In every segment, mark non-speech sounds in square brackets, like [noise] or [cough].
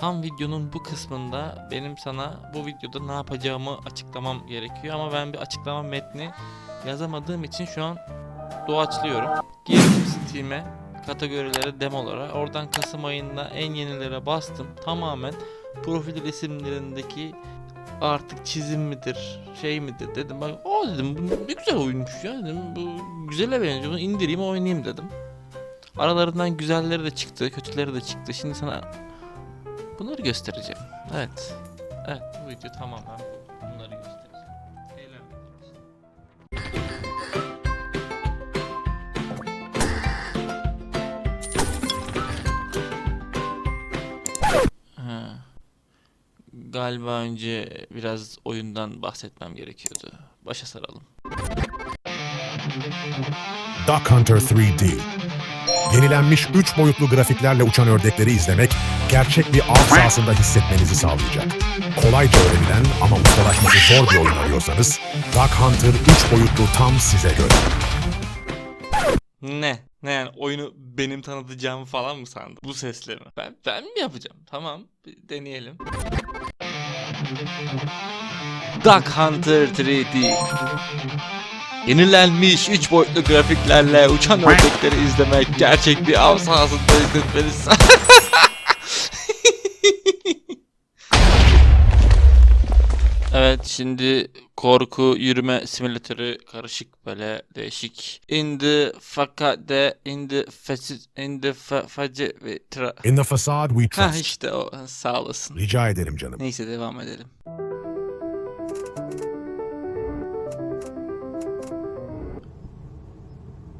tam videonun bu kısmında benim sana bu videoda ne yapacağımı açıklamam gerekiyor. Ama ben bir açıklama metni yazamadığım için şu an doğaçlıyorum. Girdim Steam'e kategorilere demolara. Oradan Kasım ayında en yenilere bastım. Tamamen profil resimlerindeki artık çizim midir şey midir dedim. Bak o dedim bu ne güzel oyunmuş ya dedim. Bu güzele benziyor bunu indireyim oynayayım dedim. Aralarından güzelleri de çıktı kötüleri de çıktı. Şimdi sana bunları göstereceğim. Evet. Evet bu video tamamen bu. bunları göstereceğim. Eğlenmediniz. Ha. Galiba önce biraz oyundan bahsetmem gerekiyordu. Başa saralım. Duck Hunter 3D. Yenilenmiş 3 boyutlu grafiklerle uçan ördekleri izlemek, gerçek bir av sahasında hissetmenizi sağlayacak. Kolayca öğrenilen ama ustalaşması zor bir oyun arıyorsanız, Duck Hunter 3 boyutlu tam size göre. Ne? Ne yani oyunu benim tanıtacağımı falan mı sandın? Bu sesleri. Ben, ben mi yapacağım? Tamam bir deneyelim. Duck Hunter 3D Yenilenmiş 3 boyutlu grafiklerle uçan ördekleri izlemek gerçek bir av sahasında izletmeni [laughs] sa- Evet şimdi korku yürüme simülatörü karışık böyle değişik. In the fakat de in the fasit in the fa face ve tra- In the facade we Ha trust. işte o sağ olasın. Rica ederim canım. Neyse devam edelim.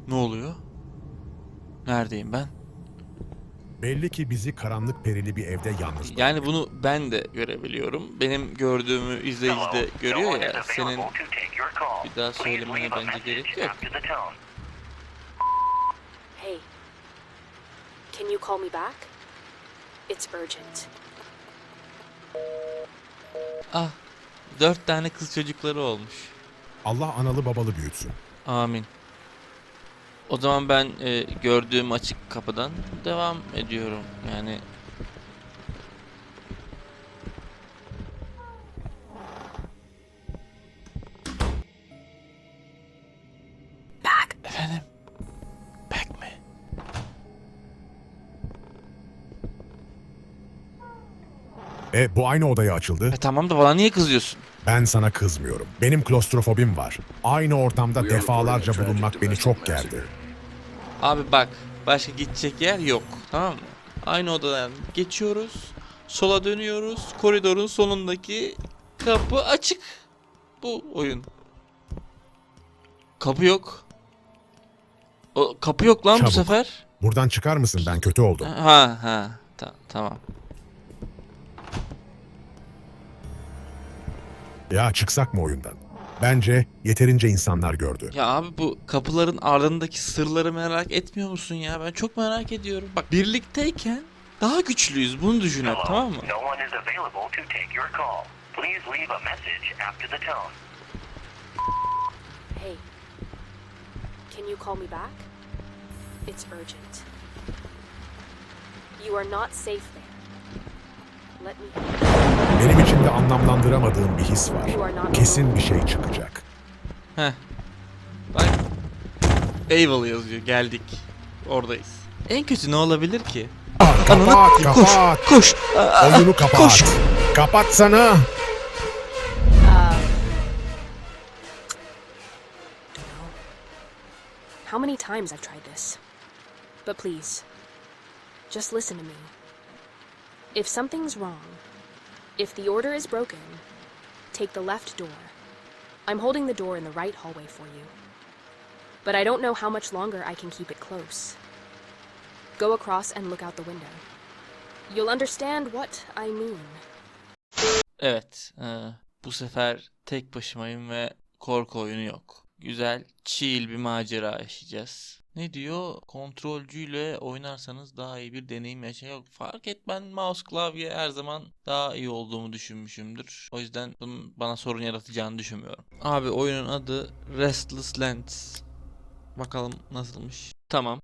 Ne oluyor? Neredeyim ben? Belli ki bizi karanlık perili bir evde yalnız Yani bunu ben de görebiliyorum. Benim gördüğümü izleyici de görüyor ya. Senin bir daha söylemene bence gerek yok. Hey, can you call me back? It's urgent. Ah, dört tane kız çocukları olmuş. Allah analı babalı büyütsün. Amin. O zaman ben e, gördüğüm açık kapıdan devam ediyorum. Yani Back. efendim. Back mi? E bu aynı odaya açıldı. E tamam da bana niye kızıyorsun? Ben sana kızmıyorum. Benim klostrofobim var. Aynı ortamda defalarca bulunmak beni çok gerdi. Abi bak başka gidecek yer yok tamam mı? Aynı odadan geçiyoruz. Sola dönüyoruz. Koridorun sonundaki kapı açık. Bu oyun. Kapı yok. O kapı yok lan Çabuk. bu sefer. Buradan çıkar mısın? Ben kötü oldum. Ha ha ta- tamam. Ya çıksak mı oyundan? Bence yeterince insanlar gördü. Ya abi bu kapıların ardındaki sırları merak etmiyor musun ya? Ben çok merak ediyorum. Bak birlikteyken daha güçlüyüz. Bunu düşün hep tamam mı? No one is available to take your call. Please leave a message after the tone. Hey, can you call me back? It's urgent. You are not safe there. Let me. Benim içimde anlamlandıramadığım bir his var. Kesin bir şey çıkacak. Heh. Bak. Eyvallah yazıyor. Geldik. Oradayız. En kötü ne olabilir ki? Kapat, kapat. Koş. Oyunu kapat. Kapat sana. How many times I've tried this? But please, just listen to me. If something's wrong, if the order is broken, take the left door. I'm holding the door in the right hallway for you. But I don't know how much longer I can keep it close. Go across and look out the window. You'll understand what I mean. Evet. e, bu sefer tek başımayım ve korku oyunu yok. Güzel, chill bir macera yaşayacağız. Ne diyor? Kontrolcüyle oynarsanız daha iyi bir deneyim yaşa yok. Fark et ben mouse klavye her zaman daha iyi olduğumu düşünmüşümdür. O yüzden bunun bana sorun yaratacağını düşünmüyorum. Abi oyunun adı Restless Lands. Bakalım nasılmış. Tamam.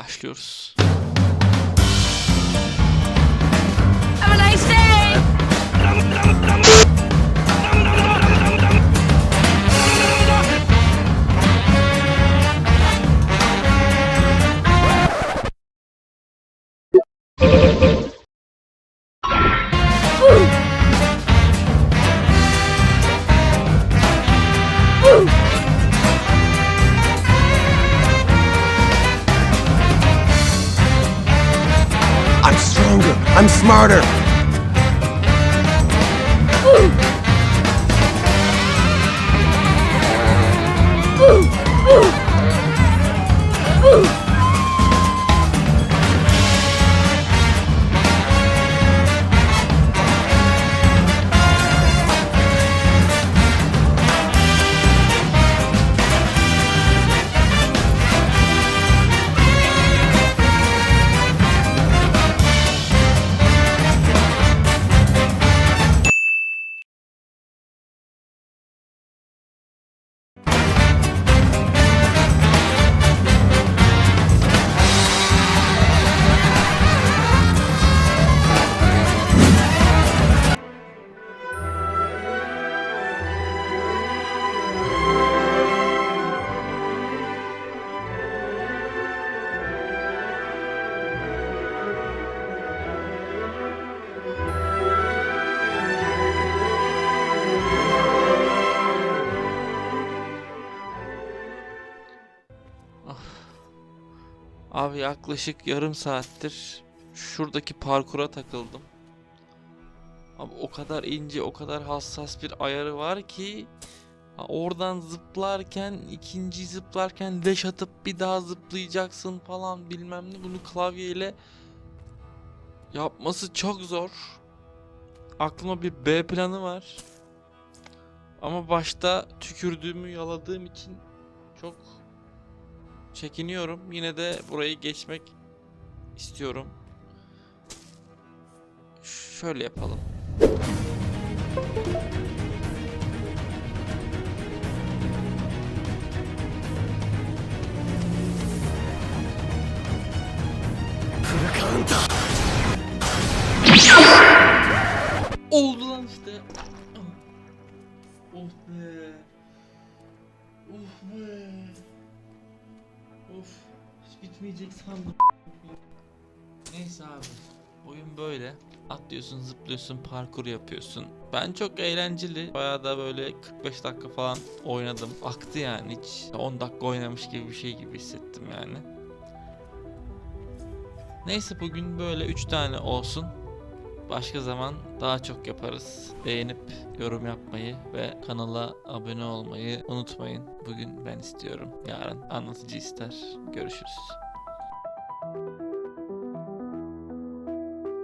Başlıyoruz. Have a nice day! I'm smarter. Ooh. Ooh. Ooh. Abi yaklaşık yarım saattir şuradaki parkura takıldım. Abi o kadar ince, o kadar hassas bir ayarı var ki oradan zıplarken, ikinci zıplarken leş atıp bir daha zıplayacaksın falan bilmem ne. Bunu klavyeyle yapması çok zor. Aklıma bir B planı var. Ama başta tükürdüğümü yaladığım için çok çekiniyorum. Yine de burayı geçmek istiyorum. Şöyle yapalım. Oldu lan işte. Oh be. Oh be. Bitmeyecek sandım. Neyse abi. Oyun böyle. Atlıyorsun, zıplıyorsun, parkur yapıyorsun. Ben çok eğlenceli. Bayağı da böyle 45 dakika falan oynadım. Aktı yani hiç 10 dakika oynamış gibi bir şey gibi hissettim yani. Neyse bugün böyle 3 tane olsun. Başka zaman daha çok yaparız. Beğenip yorum yapmayı ve kanala abone olmayı unutmayın. Bugün ben istiyorum. Yarın anlatıcı ister. Görüşürüz. thank you